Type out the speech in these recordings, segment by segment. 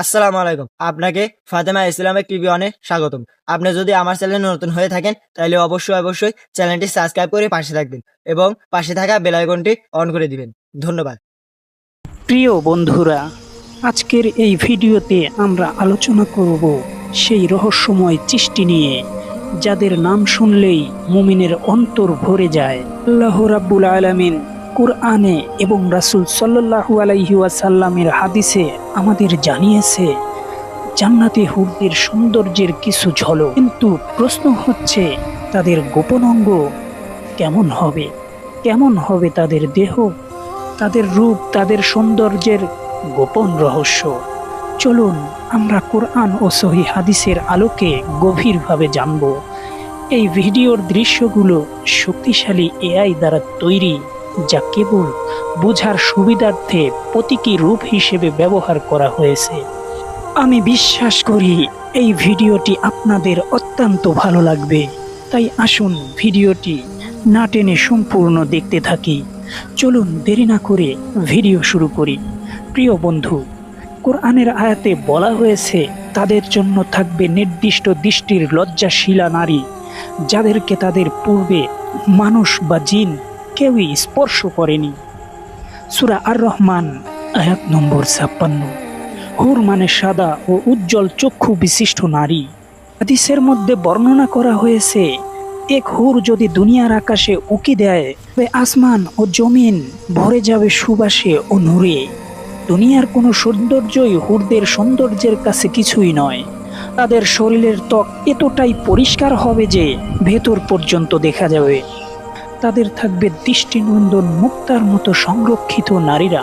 আসসালামু আলাইকুম। আপনাকে ফাতেমা ইসলামের টিভিওয়ানে স্বাগতম। আপনি যদি আমার চ্যানেলে নতুন হয়ে থাকেন, তাহলে অবশ্যই অবশ্যই চ্যানেলটি সাবস্ক্রাইব করে পাশে থাকবেন এবং পাশে থাকা বেল আইকনটি অন করে দিবেন। ধন্যবাদ। প্রিয় বন্ধুরা, আজকের এই ভিডিওতে আমরা আলোচনা করব সেই রহস্যময় চিষ্টি নিয়ে, যাদের নাম শুনলেই মুমিনের অন্তর ভরে যায়। আল্লাহ রাব্বুল আলামিন কুরআনে এবং রাসূল সাল্লাল্লাহু আলাইহি ওয়াসাল্লামের হাদিসে আমাদের জানিয়েছে, জান্নাতি হুরদের সৌন্দর্যের কিছু ঝলক। কিন্তু প্রশ্ন হচ্ছে, তাদের গোপন অঙ্গ কেমন হবে? কেমন হবে তাদের দেহ? তাদের রূপ, তাদের সৌন্দর্যের গোপন রহস্য। চলুন আমরা কোরআন ও সহি হাদিসের আলোকে গভীরভাবে জানব। এই ভিডিওর দৃশ্যগুলো শক্তিশালী এআই দ্বারা তৈরি। যা কেবল বোঝার সুবিধার্থে প্রতীকী রূপ হিসেবে ব্যবহার করা হয়েছে। আমি বিশ্বাস করি এই ভিডিওটি আপনাদের অত্যন্ত ভালো লাগবে। তাই আসুন ভিডিওটি না টেনে সম্পূর্ণ দেখতে থাকি। চলুন দেরি না করে ভিডিও শুরু করি। প্রিয় বন্ধু, কোরআনের আয়াতে বলা হয়েছে, তাদের জন্য থাকবে নির্দিষ্ট দৃষ্টির লজ্জাশীলা নারী, যাদেরকে তাদের পূর্বে মানুষ বা জিন কেউই স্পর্শ করেনি। সুরা আর রহমান আয়াত নম্বর ছাপ্পান্ন। হুর মানে সাদা ও উজ্জ্বল চক্ষু বিশিষ্ট নারী। হাদিসের মধ্যে বর্ণনা করা হয়েছে, এক হুর যদি দুনিয়ার আকাশে উকি দেয়, তবে আসমান ও জমিন ভরে যাবে সুবাসে ও নূরে। দুনিয়ার কোনো সৌন্দর্যই হুরদের সৌন্দর্যের কাছে কিছুই নয়। তাদের শরীরের ত্বক এতটাই পরিষ্কার হবে যে ভেতর পর্যন্ত দেখা যাবে। তাদের থাকবে দৃষ্টিনন্দন মুক্তার মতো সংরক্ষিত নারীরা।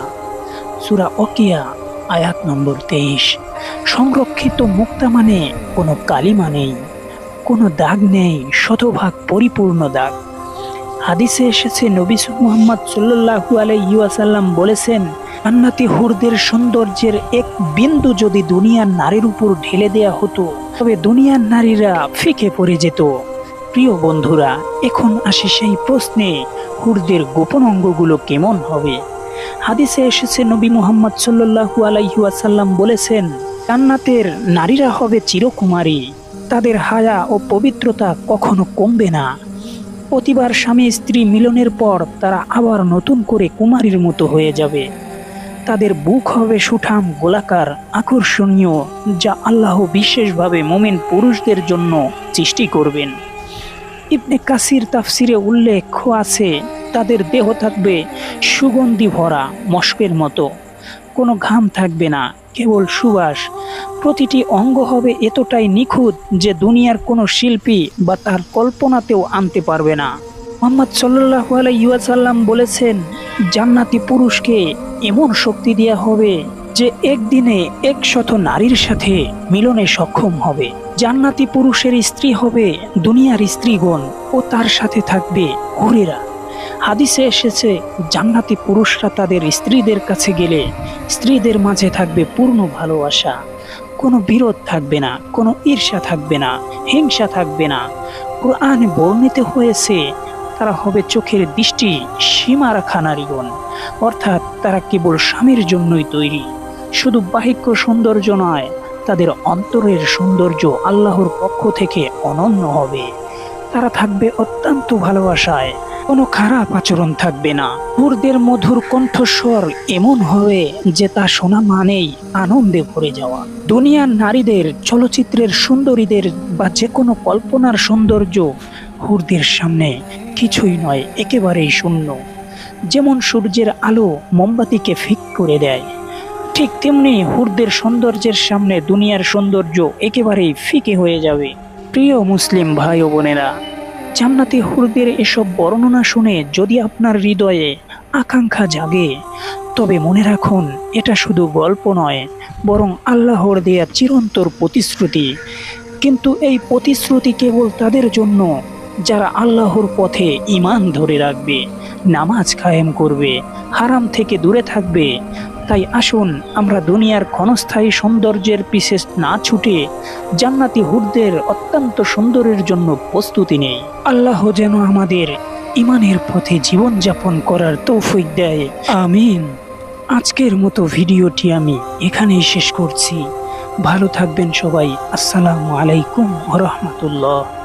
সুরা অকিয়া আয়াত নম্বর তেইশ। সংরক্ষিত মুক্তা মানে কোনো কালিমা নেই, কোনো দাগ নেই, শতভাগ পরিপূর্ণ দাগ। হাদিসে এসেছে, নবী মুহাম্মদ সাল্লাল্লাহু আলাইহি ওয়াসাল্লাম বলেছেন, জান্নাতি হুরদের সৌন্দর্যের এক বিন্দু যদি দুনিয়ার নারীর উপর ঢেলে দেয়া হতো, তবে দুনিয়ার নারীরা ফিকে পড়ে যেত। প্রিয় বন্ধুরা, এখন আসে সেই প্রশ্নে হুরদের গোপন অঙ্গগুলো কেমন হবে? হাদিসে এসেছে, নবী মুহাম্মদ সাল্লাল্লাহু আলাইহি ওয়াসাল্লাম বলেছেন, জান্নাতের নারীরা হবে চিরকুমারী। তাদের হায়া ও পবিত্রতা কখনো কমবে না। প্রতিবার স্বামী স্ত্রী মিলনের পর তারা আবার নতুন করে কুমারীর মতো হয়ে যাবে। তাদের বুক হবে সুঠাম, গোলাকার, আকর্ষণীয়, যা আল্লাহ বিশেষভাবে মোমেন পুরুষদের জন্য সৃষ্টি করবেন। ইবনে কাসির তাফসিরে উল্লেখ আছে, তাদের দেহ থাকবে সুগন্ধি ভরা মস্কের মতো। কোনো ঘাম থাকবে না, কেবল সুবাস। প্রতিটি অঙ্গ হবে এতটাই নিখুঁত যে দুনিয়ার কোনো শিল্পী বা তার কল্পনাতেও আনতে পারবে না। মোহাম্মদ সাল্লাহ আলাইসাল্লাম বলেছেন, জান্নাতি পুরুষকে এমন শক্তি দেওয়া হবে যে একদিনে একশত নারীর সাথে মিলনে সক্ষম হবে। জান্নাতি পুরুষের স্ত্রী হবে দুনিয়ার স্ত্রীগণ ও তার সাথে থাকবে হুরেরা হাদিসে এসেছে, জান্নাতি পুরুষরা তাদের স্ত্রীদের কাছে গেলে স্ত্রীদের মাঝে থাকবে পূর্ণ ভালোবাসা। কোনো বিরোধ থাকবে না, কোনো ঈর্ষা থাকবে না, হিংসা থাকবে না। কোরআনে বর্ণিত হয়েছে, তারা হবে চোখের দৃষ্টি সীমা রাখা নারীগণ, অর্থাৎ তারা কেবল স্বামীর জন্যই তৈরি। শুধু বাহিক্য সৌন্দর্য নয় তাদের অন্তরের সৌন্দর্য আল্লাহর পক্ষ থেকে অনন্য হবে। তারা থাকবে অত্যন্ত ভালোবাসায়, কোনো খারাপ আচরণ থাকবে না। হুরদের মধুর কণ্ঠস্বর এমন হবে যে তা শোনা মানেই আনন্দে ভরে যাওয়া। দুনিয়ার নারীদের, চলচ্চিত্রের সুন্দরীদের বা যে কোনো কল্পনার সৌন্দর্য হুরদের সামনে কিছুই নয়, একেবারেই শূন্য। যেমন সূর্যের আলো মোমবাতিকে ফিক করে দেয় ঠিক তেমনি হুরদের সৌন্দর্যের সামনে দুনিয়ার সৌন্দর্য একেবারেই ফিকে হয়ে যাবে। প্রিয় মুসলিম ভাই ও বোনেরা, জান্নাতি হুরদের এসব বর্ণনা শুনে যদি আপনার হৃদয়ে আকাঙ্ক্ষা জাগে, তবে মনে রাখুন, এটা শুধু গল্প নয়, বরং আল্লাহর দেয়া চিরন্তর প্রতিশ্রুতি। কিন্তু এই প্রতিশ্রুতি কেবল তাদের জন্য, যারা আল্লাহর পথে ইমান ধরে রাখবে, নামাজ কায়েম করবে, হারাম থেকে দূরে থাকবে তাই আসুন, আমরা দুনিয়ার ক্ষণস্থায়ী সৌন্দর্যের পিছে না ছুটে জান্নাতি হুরদের অত্যন্ত সুন্দরের জন্য প্রস্তুতি নেই। আল্লাহ যেন আমাদের ইমানের পথে জীবনযাপন করার তৌফিক দেয়। আমিন। আজকের মতো ভিডিওটি আমি এখানেই শেষ করছি। ভালো থাকবেন সবাই। আসসালামু আলাইকুম রহমতুল্লাহ।